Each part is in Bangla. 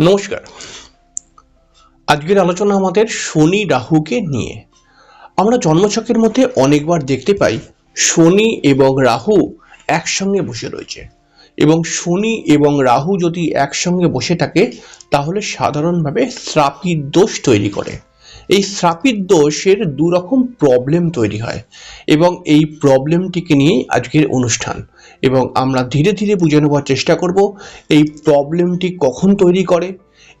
নমস্কার। আজকের আলোচনা আমাদের শনি রাহুকে নিয়ে। আমরা জন্মছকের মধ্যে অনেকবার দেখতে পাই, শনি এবং রাহু একসঙ্গে বসে রয়েছে। এবং শনি এবং রাহু যদি একসঙ্গে বসে থাকে, তাহলে সাধারণভাবে শ্রাপিত দোষ তৈরি করে। এই শ্রাপিত দোষের দু রকম প্রবলেম তৈরি হয় এবং এই প্রবলেমটিকে নিয়েই আজকের অনুষ্ঠান। এবং আমরা ধীরে ধীরে বুঝে নেওয়ার চেষ্টা করব এই প্রবলেমটি কখন তৈরি করে,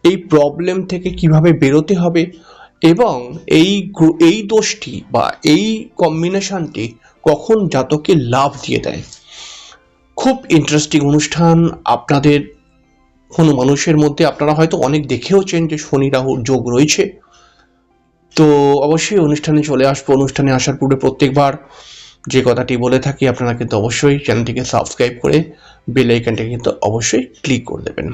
এই প্রবলেম থেকে কীভাবে বেরোতে হবে এবং এই এই দোষটি বা এই কম্বিনেশনটি কখন জাতকে লাভ দিয়ে দেয়। খুব ইন্টারেস্টিং অনুষ্ঠান। আপনাদের কোনো মানুষের মধ্যে আপনারা হয়তো অনেক দেখেওছেন যে শনি রাহুর যোগ রয়েছে। তো অবশ্যই অনুষ্ঠানে চলে আসব। অনুষ্ঠানে আসার পূর্বে প্রত্যেকবার যে কথাটি বলে থাকি, আপনারা কিন্তু অবশ্যই চ্যানেলটিকে সাবস্ক্রাইব করে বেল আইকনটাকে কিন্তু অবশ্যই ক্লিক করে দেবেন।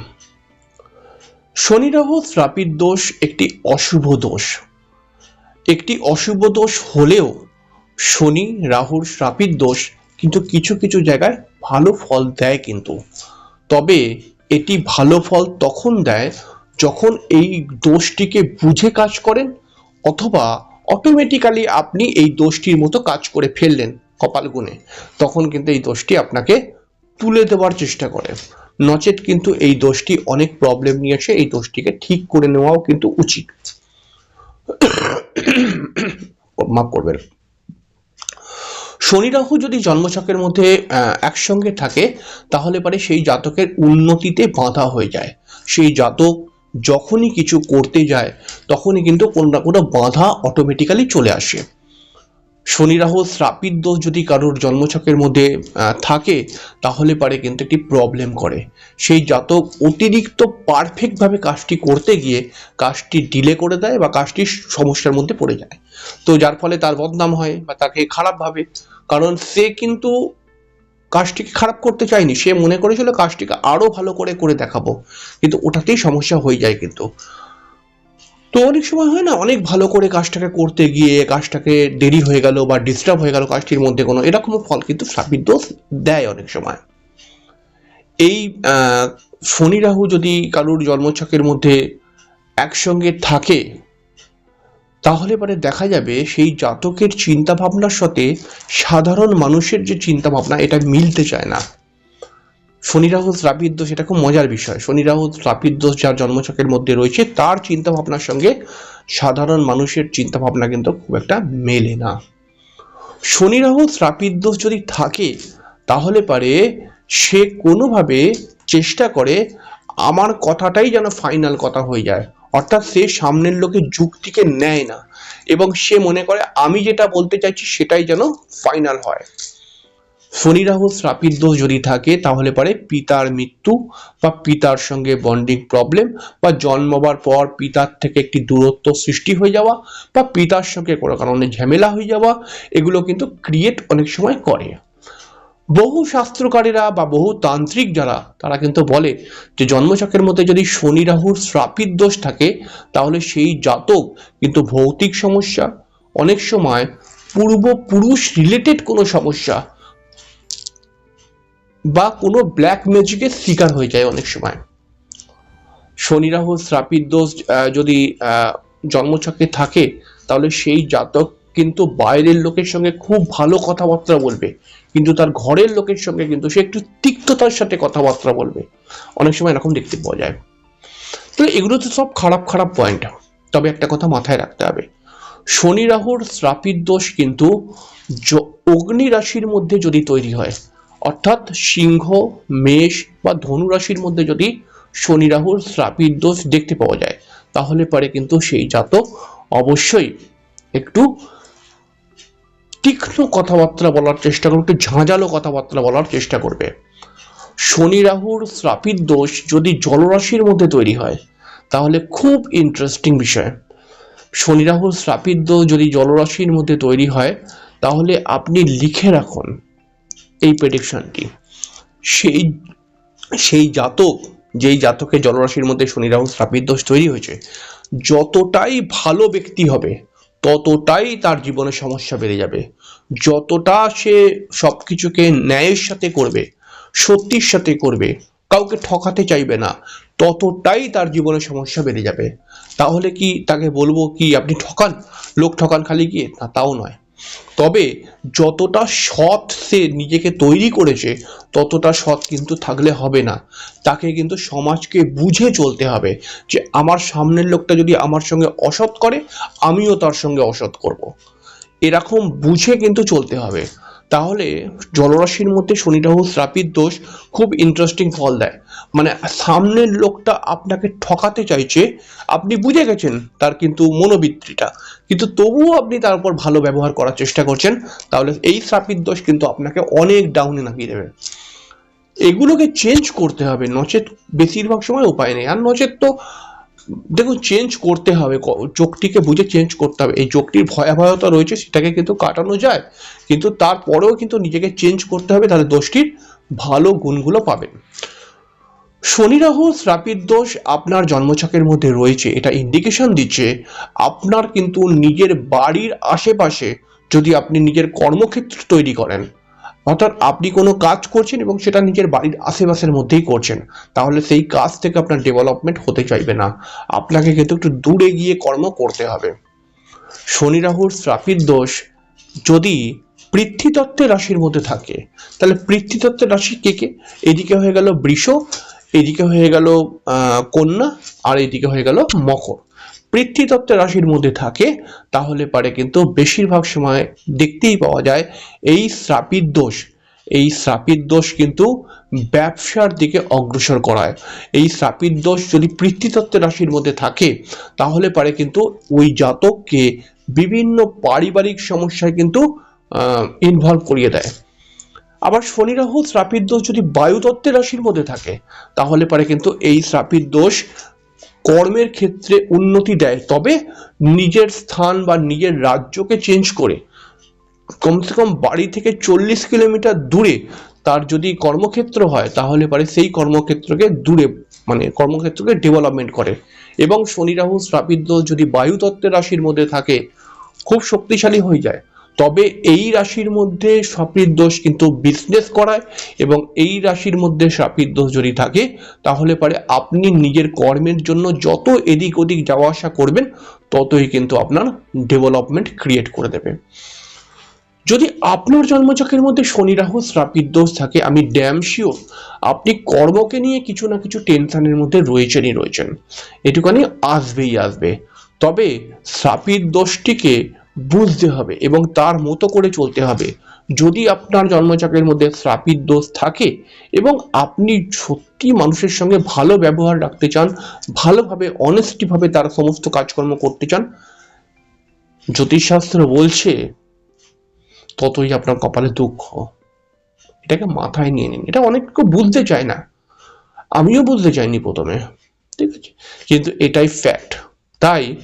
শনি রাহু শ্রাপিত দোষ একটি অশুভ দোষ। একটি অশুভ দোষ হলেও শনি রাহুর শ্রাপিত দোষ কিন্তু কিছু কিছু জায়গায় ভালো ফল দেয় কিন্তু। তবে এটি ভালো ফল তখন দেয় যখন এই দোষটিকে বুঝে কাজ করেন অথবা অটোমেটিক্যালি আপনি এই দোষটির মতো কাজ করে ফেললেন কপাল গুণে, তখন কিন্তু এই দোষটি আপনাকে তুলে দেওয়ার চেষ্টা করে। নচেত কিন্তু এই দোষটি অনেক প্রবলেম নিয়ে এসে এই দোষটিকে ঠিক করে নেওয়াও কিন্তু উচিত। মাফ করবেন। শনি রাহু যদি জন্মছকের মধ্যে একসঙ্গে থাকে, তাহলে পারে সেই জাতকের উন্নতিতে বাধা হয়ে যায়। সেই জাতক যখনই কিছু করতে যায়, তখনই কিন্তু কোনো না কোনো বাধা অটোমেটিক্যালি চলে আসে। শনি রাহু শ্রাপিত দোষ যদি কারোর জন্মছকের মধ্যে থাকে, তাহলে পারে কিন্তু একটি প্রবলেম করে। সেই জাতক অতিরিক্ত পারফেক্টভাবে কাজটি করতে গিয়ে কাজটি ডিলে করে দেয় বা কাজটি সমস্যার মধ্যে পড়ে যায়। তো যার ফলে তার বদনাম হয় বা তাকে খারাপভাবে কারণ সে কিন্তু কাজটিকে খারাপ করতে চায়নি। সে মনে করেছিল কাজটিকে আরও ভালো করে করে দেখাবো। কিন্তু ওটাতেই সমস্যা হয়ে যায় কিন্তু। তো অনেক সময় হয় না, অনেক ভালো করে কাজটাকে করতে গিয়ে কাজটাকে দেরি হয়ে গেল বা ডিস্টার্ব হয়ে গেল কাজটির মধ্যে কোনো এরকম ফল কিন্তু সাবিত দোষ দেয় অনেক সময়। এই শনি রাহু যদি কারুর জন্মছকের মধ্যে একসঙ্গে থাকে তাহলে পরে দেখা যাবে সেই জাতকের চিন্তা ভাবনার সাথে সাধারণ মানুষের যে চিন্তা ভাবনা এটা মিলতে চায় না। শনি রাহু শ্রাপিত দোষ, এটা খুব মজার বিষয়। শনি রাহু শ্রাপিত দোষ যার জন্মচকের মধ্যে রয়েছে, তার চিন্তা ভাবনার সঙ্গে সাধারণ মানুষের চিন্তা ভাবনা কিন্তু খুব একটা মেলে না। শনি রাহু শ্রাপিত দোষ যদি থাকে, তাহলে পারে সে কোনোভাবে চেষ্টা করে, আমার কথাটাই যেন ফাইনাল কথা হয়ে যায়। অর্থাৎ সে সামনের লোকের যুক্তিকে নেয় না। এবং সে মনে করে, আমি যেটা বলতে চাইছি সেটাই যেন ফাইনাল হয়। শনি রাহু শ্রাপিত দোষ যদি থাকে, তাহলে পারে পিতার মৃত্যু বা পিতার সঙ্গে বন্ডিং প্রবলেম বা জন্মবার পর পিতার থেকে একটি দূরত্ব সৃষ্টি হয়ে যাওয়া বা পিতার সঙ্গে কোনো কারণে ঝামেলা হয়ে যাওয়া, এগুলো কিন্তু ক্রিয়েট অনেক সময় করে। বহু শাস্ত্রকারীরা বা বহু তান্ত্রিক যারা, তারা কিন্তু বলে যে জন্মচক্রের মধ্যে যদি শনি রাহুর শ্রাপিত দোষ থাকে, তাহলে সেই জাতক কিন্তু ভৌতিক সমস্যা, অনেক সময় পূর্বপুরুষ রিলেটেড কোনো সমস্যা বা কোনো ব্ল্যাক ম্যাজিকের শিকার হয়ে যায় অনেক সময়। শনি রাহু শ্রাপিত দোষ যদি জন্মছকে থাকে, তাহলে সেই জাতক কিন্তু বাইরের লোকের সঙ্গে খুব ভালো কথাবার্তা বলবে। কিন্তু তার ঘরের লোকের সঙ্গে কিন্তু সে একটু তিক্ততার সাথে কথাবার্তা বলবে। অনেক সময় এরকম দেখতে পাওয়া যায়। তো এগুলো তো সব খারাপ খারাপ পয়েন্ট তবে একটা কথা মাথায় রাখতে হবে। শনি রাহুর শ্রাপিত দোষ কিন্তু অগ্নি রাশির মধ্যে যদি তৈরি হয়, অর্থাৎ সিংহ, মেষ বা ধনু রাশির মধ্যে যদি শনি রাহুর শ্রাপিত দোষ দেখতে পাওয়া যায়, তাহলে পরে কিন্তু সেই জাতক অবশ্যই একটু তীক্ষ্ণ কথাবার্তা বলার চেষ্টা করবে, একটু ঝাঁঝালো কথাবার্তা বলার চেষ্টা করবে। শনি রাহুর শ্রাপিত দোষ যদি জলরাশির মধ্যে তৈরি হয়, তাহলে খুব ইন্টারেস্টিং বিষয়। শনি রাহুর শ্রাপিত দোষ যদি জলরাশির মধ্যে তৈরি হয়, তাহলে আপনি লিখে রাখুন এই প্রেডিকশনটি সেই সেই জাতক, যেই জাতকের জলরাশির মধ্যে শনি রাহু শ্রাপিত দোষ তৈরি হয়েছে, যতটাই ভালো ব্যক্তি হবে ততটাই তার জীবনে সমস্যা বেড়ে যাবে। যতটা সে সব কিছুকে ন্যায়ের সাথে করবে, সত্যির সাথে করবে, কাউকে ঠকাতে চাইবে না, ততটাই তার জীবনে সমস্যা বেড়ে যাবে। তাহলে কি তাকে বলব কি আপনি ঠকান? লোক ঠকান খালি গিয়ে? না, তাও নয়। তবে যতটা সৎ সে নিজেকে তৈরি করেছে, ততটা সৎ কিন্তু থাকলে হবে না। তাকে কিন্তু সমাজকে বুঝে চলতে হবে যে আমার সামনের লোকটা যদি আমার সঙ্গে অসৎ করে, আমিও তার সঙ্গে অসৎ করব। এরকম বুঝে কিন্তু চলতে হবে। তাহলে জলরাশির মধ্যে শনি, রাহু শ্রাপির দোষ খুব ইন্টারেস্টিং ফল দেয়। মানে সামনের লোকটা আপনাকে ঠকাতে চাইছে, আপনি বুঝে গেছেন তার কিন্তু মনোবৃত্তিটা। কিন্তু তবুও আপনি তার উপর ভালো ব্যবহার করার চেষ্টা করছেন, তাহলে এই শ্রাপির দোষ কিন্তু আপনাকে অনেক ডাউনে নামিয়ে দেবে। এগুলোকে চেঞ্জ করতে হবে, নচেত বেশিরভাগ সময় উপায় নেই। আর নচেত তো, দেখুন চেঞ্জ করতে হবে, ক- যোগটিকে বুঝে চেঞ্জ করতে হবে। এই যোগটির ভয়াবহতা রয়েছে, সেটাকে কিন্তু কাটানো যায়। কিন্তু তারপরেও কিন্তু নিজেকে চেঞ্জ করতে হবে, তাহলে দোষটির ভালো গুণগুলো পাবেন। শনি রাহু শ্রাপির দোষ আপনার জন্মছকের মধ্যে রয়েছে। এটা ইন্ডিকেশন দিচ্ছে আপনার কিন্তু নিজের বাড়ির আশেপাশে যদি আপনি নিজের কর্মক্ষেত্র তৈরি করেন, অর্থাৎ আপনি কোনো কাজ করছেন এবং সেটা নিজের বাড়ির আশেপাশের মধ্যেই করছেন, তাহলে সেই কাজ থেকে আপনার ডেভেলপমেন্ট হতে চাইবে না। আপনাকে কিন্তু একটু দূরে গিয়ে কর্ম করতে হবে। শনি রাহুর শ্রাপির দোষ যদি পৃথ্বীতত্ত্বের রাশির মধ্যে থাকে, তাহলে পৃথ্বীতত্ত্বের রাশি কে কে? এদিকে হয়ে গেল বৃষ এদিকে হয়ে গেল কন্যা আর এদিকে হয়ে গেল মকর। পৃথ্বীতত্ত্বের রাশির মধ্যে থাকে, তাহলে পারে কিন্তু বেশিরভাগ সময় দেখতেই পাওয়া যায় এই শ্রাপির দোষ। এই শ্রাপির দোষ কিন্তু ব্যবসার দিকে অগ্রসর করায়। এই শ্রাপির দোষ যদি পৃথ্বীতত্ত্বের রাশির মধ্যে থাকে, তাহলে পারে কিন্তু ওই জাতককে বিভিন্ন পারিবারিক সমস্যায় কিন্তু ইনভলভ করিয়ে দেয়। আবার শনি রাহু শ্রাপির দোষ যদি বায়ুতত্ত্বের রাশির মধ্যে থাকে, তাহলে পারে কিন্তু এই শ্রাপির দোষ কর্মের ক্ষেত্রে উন্নতি দেয়। তবে নিজের স্থান বা নিজের রাজ্যকে চেঞ্জ করে, কমসে কম বাড়ি থেকে চল্লিশ কিলোমিটার দূরে তার যদি কর্মক্ষেত্র হয়, তাহলে পারে সেই কর্মক্ষেত্রকে দূরে মানে কর্মক্ষেত্রকে ডেভেলপমেন্ট করে। এবং শনি রাহু শ্রাপিত যদি বায়ুতত্ত্বের রাশির মধ্যে থাকে, খুব শক্তিশালী হয়ে যায়। তবে এই রাশির মধ্যে শ্রাপির দোষ কিন্তু বিজনেস করায় এবং এই রাশির মধ্যে শ্রাপির দোষ যদি থাকে, তাহলে পারে আপনি নিজের কর্মের জন্য যত এদিক ওদিক যাওয়া আসা করবেন, ততই কিন্তু আপনার ডেভেলপমেন্ট ক্রিয়েট করে দেবে। যদি আপনার জন্মচকের মধ্যে শনি রাহু শ্রাপির দোষ থাকে, আমি ড্যাম শিওর আপনি কর্মকে নিয়ে কিছু না কিছু টেনশনের মধ্যে রয়েছেনই রয়েছেন। এটুখানি আসবেই আসবে। তবে শ্রাপির দোষটিকে বুঝতে হবে এবং তার মতো করে চলতে হবে। যদি আপনার জন্মচকের মধ্যে শ্রাপির দোষ থাকে এবং আপনি সত্যি মানুষের সঙ্গে ভালো ব্যবহার রাখতে চান, ভালোভাবে অনেস্টিভাবে তার সমস্ত কাজকর্ম করতে চান, জ্যোতিষশাস্ত্র বলছে, ততই আপনার কপালে দুঃখ। এটাকে মাথায় নিয়ে নিন। এটা অনেক বুঝতে চায় না। আমিও বুঝতে চাইনি প্রথমে। ঠিক আছে? কিন্তু এটাই ফ্যাক্ট তাই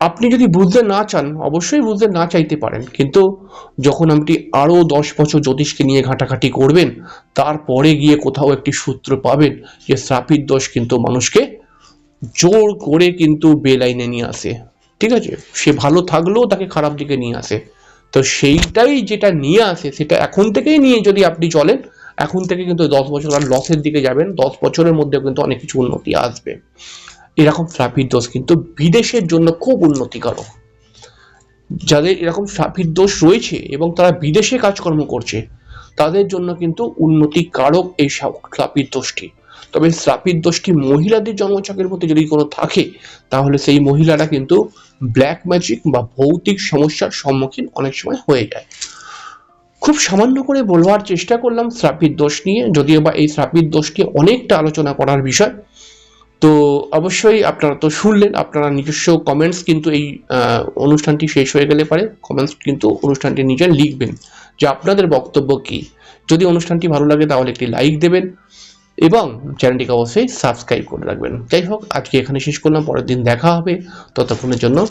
আপনি যদি বুঝতে না চান, অবশ্যই বুঝতে না চাইতে পারেন। কিন্তু যখন আপনি আরও দশ বছর জ্যোতিষকে নিয়ে ঘাটাঘাটি করবেন, তারপরে গিয়ে কোথাও একটি সূত্র পাবেন যে শ্রাপির দোষ কিন্তু মানুষকে জোর করে কিন্তু বেলাইনে নিয়ে আসে। ঠিক আছে? সে ভালো থাকলেও তাকে খারাপ দিকে নিয়ে আসে। তো সেইটাই যেটা নিয়ে আসে, সেটা এখন থেকেই নিয়ে যদি আপনি চলেন, এখন থেকে কিন্তু দশ বছর আর লসের দিকে যাবেন, দশ বছরের মধ্যে কিন্তু অনেক কিছু উন্নতি আসবে। এরকম দোষ কিন্তু বিদেশের জন্য খুব উন্নতিকারক। যাদের এরকম দোষ রয়েছে এবং তারা বিদেশে কাজকর্ম করছে, তাদের জন্য কিন্তু উন্নতি কারক এই শ্রাপির দোষটি তবে শ্রাপির দোষটি মহিলাদের জন্মচাকের মধ্যে যদি কোনো থাকে, তাহলে সেই মহিলারা কিন্তু ব্ল্যাক ম্যাজিক বা ভৌতিক সমস্যার সম্মুখীন অনেক সময় হয়ে যায়। খুব সামান্য করে বলবার চেষ্টা করলাম শ্রাপির দোষ নিয়ে, যদিও বা এই শ্রাপির দোষটি অনেকটা আলোচনা করার বিষয়। তো অবশ্যই আপনারা তো শুনলেন, আপনারা নিজস্ব কমেন্টস কিন্তু এই অনুষ্ঠানটি শেষ হয়ে গেলে পারে। কমেন্টস কিন্তু অনুষ্ঠানটি নিজে লিখবেন যে আপনাদের বক্তব্য কি? যদি অনুষ্ঠানটি ভালো লাগে তাহলে একটি লাইক দেবেন এবং চ্যানেলটিকে অবশ্যই সাবস্ক্রাইব করে রাখবেন। যাই হোক, আজকে এখানে শেষ করলাম, পরের দিন দেখা হবে। ততক্ষণের জন্য